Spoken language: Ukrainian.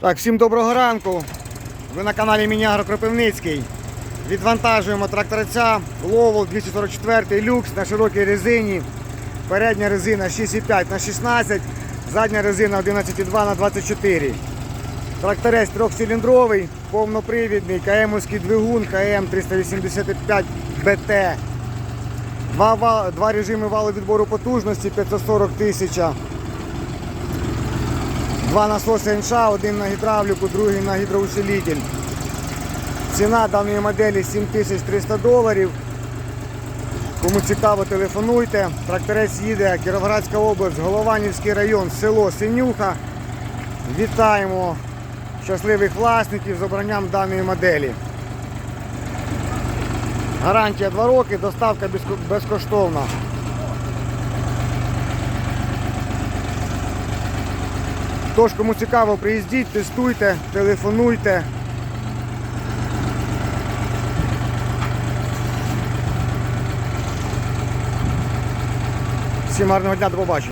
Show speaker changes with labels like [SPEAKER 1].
[SPEAKER 1] Так, всім доброго ранку. Ви на каналі Мінягро Кропивницький. Відвантажуємо тракторця Ловол 244 люкс на широкій резині. Передня резина 6,5 на 16, задня резина 11,2 на 24. Тракторець трьохциліндровий, повнопривідний, КМовський двигун, КМ 385 БТ. Два, два режими валу відбору потужності 540 тисяча. Два насоси НШ, один на гідравліку, другий на гідроусилитель. Ціна даної моделі 7300 доларів. Кому цікаво, телефонуйте. Тракторець їде Кіровоградська область, Голованівський район, село Синюха. Вітаємо щасливих власників з обранням даної моделі. Гарантія 2 роки, доставка безкоштовна. Тож, кому цікаво, приїздіть, тестуйте, телефонуйте. Всім гарного дня, до побачення.